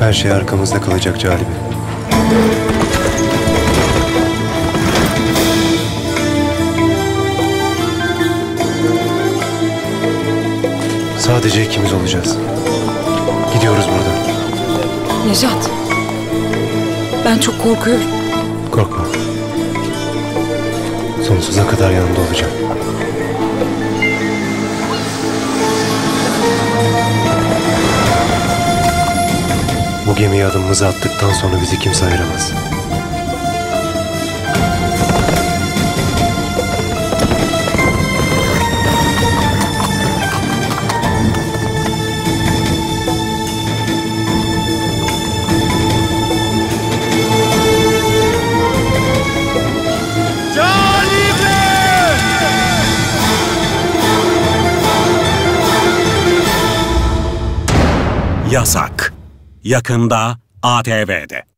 Her şey arkamızda kalacak Calibi. Sadece ikimiz olacağız. Gidiyoruz buradan. Nejat. Ben çok korkuyorum. Korkma. Sonsuza kadar yanında olacağım. Bu gemiye adımımızı attıktan sonra bizi kimse ayıramaz. Yasak. Yakında ATV'de.